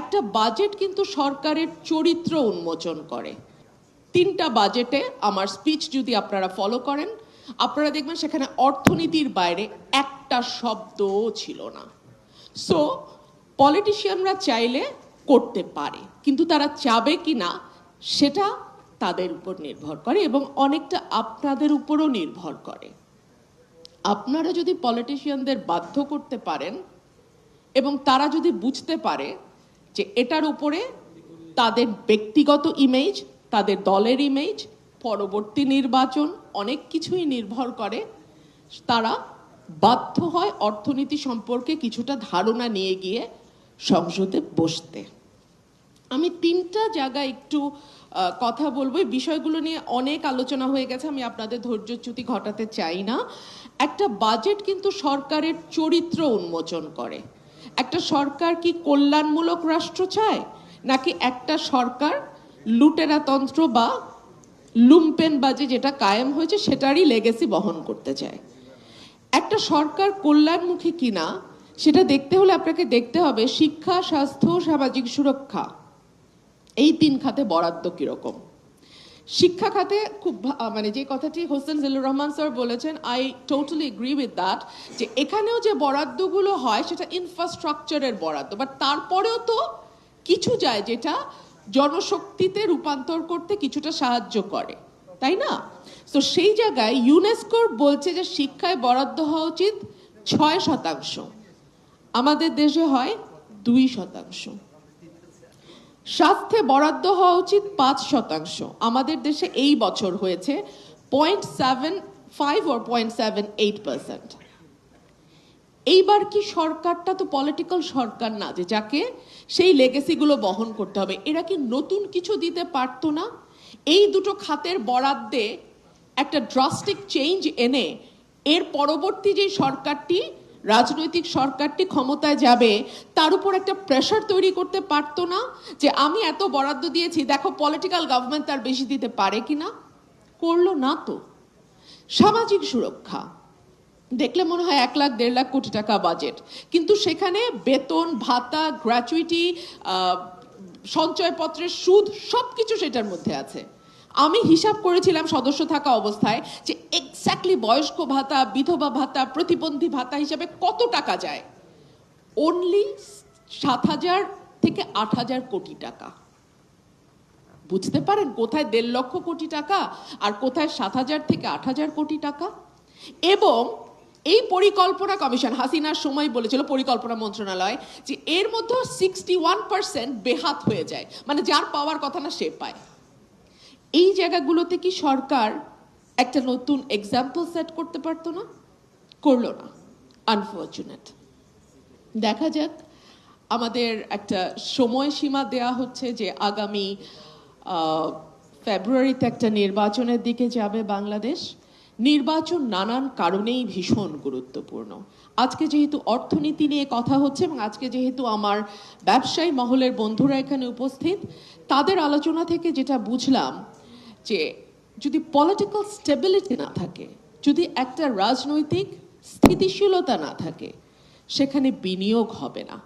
একটা বাজেট কিন্তু সরকারের চরিত্র উন্মোচন করে। তিনটা বাজেটে আমার স্পিচ যদি আপনারা ফলো করেন, আপনারা দেখবেন সেখানে অর্থনীতির বাইরে একটা শব্দও ছিল না। সো পলিটিশিয়ানরা চাইলে করতে পারে, কিন্তু তারা চাবে কি না, সেটা তাদের উপর নির্ভর করে এবং অনেকটা আপনাদের উপরও নির্ভর করে। আপনারা যদি পলিটিশিয়ানদের বাধ্য করতে পারেন এবং তারা যদি বুঝতে পারে যে এটার উপরে তাদের ব্যক্তিগত ইমেজ তাদের দলের ইমেজ পরবর্তী নির্বাচন, অনেক কিছুই নির্ভর করে। তারা বাধ্য হয় অর্থনীতি সম্পর্কে কিছুটা ধারণা নিয়ে গিয়ে সংসদে বসতে। আমি তিনটা জায়গায় একটু কথা বলব। এই বিষয়গুলো নিয়ে অনেক আলোচনা হয়ে গেছে, আমি আপনাদের ধৈর্যচ্যুতি ঘটাতে চাই না। একটা বাজেট কিন্তু সরকারের চরিত্র উন্মোচন করে। একটা সরকার কি কল্যাণমূলক রাষ্ট্র চায়? নাকি একটা সরকার লুটেরাতন্ত্র বা লুম্পেন বাজে যেটা কায়েম হয়েছে সেটারই লেগেসি বহন করতে চায়? একটা সরকার কল্যাণমুখী কিনা, সেটা দেখতে হলে আপনাকে দেখতে হবে শিক্ষা, স্বাস্থ্য, সামাজিক সুরক্ষা। এই তিন খাতে বরাদ্দ কীরকম? শিক্ষা খাতে খুব মানে যে কথাটি হোসেন জিল্লুর রহমান স্যার বলেছেন I totally agree with that যে এখানেও যে বরাদ্দগুলো হয় সেটা ইনফ্রাস্ট্রাকচারের বরাদ্দ। বাট তারপরেও তো কিছু যায় যেটা জনশক্তিতে রূপান্তর করতে কিছুটা সাহায্য করে, তাই না? তো সেই জায়গায় ইউনেস্কোর বলছে যে শিক্ষায় বরাদ্দ হওয়া উচিত ছয় শতাংশ। আমাদের দেশে হয় দুই শতাংশ। স্বাস্থ্যে বরাদ্দ হওয়া উচিত পাঁচ শতাংশ। আমাদের দেশে এই বছর হয়েছে point seven five or point seven eight percent এইবার কি সরকারটা তো পলিটিক্যাল সরকার না যে যাকে সেই লেগেসিগুলো বহন করতে হবে। এরা কি নতুন কিছু দিতে পারতো না? এই দুটো খাতের বরাদ্দে একটা ড্রাস্টিক চেঞ্জ এনে এর পরবর্তী যে সরকারটি রাজনৈতিক সরকারটি ক্ষমতায় যাবে, তার উপর একটা প্রেশার তৈরি করতে পারতো না যে আমি এত বরাদ্দ দিয়েছি, দেখো পলিটিক্যাল গভর্নমেন্ট তার বেশি দিতে পারে কি না? করল না তো। সামাজিক সুরক্ষা, দেখলে মনে হয় এক লাখ, দেড় লাখ কোটি টাকা বাজেট কিন্তু সেখানে বেতন, ভাতা গ্র্যাচুইটি সঞ্চয়পত্রের সুদ সব কিছু সেটার মধ্যে আছে। আমি হিসাব করেছিলাম সদস্য থাকা অবস্থায় যে এক্স্যাক্টলি বয়স্ক ভাতা, বিধবা ভাতা, প্রতিবন্ধী ভাতা হিসাবে কত টাকা যায়? অনলি সাত হাজার থেকে আট হাজার কোটি টাকা। বুঝতে পারেন কোথায় দেড় লক্ষ কোটি টাকা আর কোথায় সাত হাজার থেকে আট হাজার কোটি টাকা? এবং এই পরিকল্পনা কমিশন, হাসিনার সময় বলেছিল পরিকল্পনা মন্ত্রণালয় যে এর মধ্যে সিক্সটি ওয়ান পার্সেন্ট বেহাত হয়ে যায়। মানে যার পাওয়ার কথা না সে পায়। এই জায়গাগুলোতে কি সরকার একটা নতুন এক্সাম্পল সেট করতে পারতো না? করল না আনফর্চুনেট দেখা যাক, আমাদের একটা সময়সীমা দেয়া হচ্ছে যে আগামী ফেব্রুয়ারিতে একটা নির্বাচনের দিকে যাবে বাংলাদেশ। নির্বাচন নানান কারণেই ভীষণ গুরুত্বপূর্ণ। আজকে যেহেতু অর্থনীতি নিয়ে কথা হচ্ছে এবং আজকে যেহেতু আমার ব্যবসায়ী মহলের বন্ধুরা এখানে উপস্থিত, তাদের আলোচনা থেকে যেটা বুঝলাম যে যদি পলিটিক্যাল স্টেবিলিটি না থাকে, যদি একটা রাজনৈতিক স্থিতিশীলতা না থাকে, সেখানে বিনিয়োগ হবে না।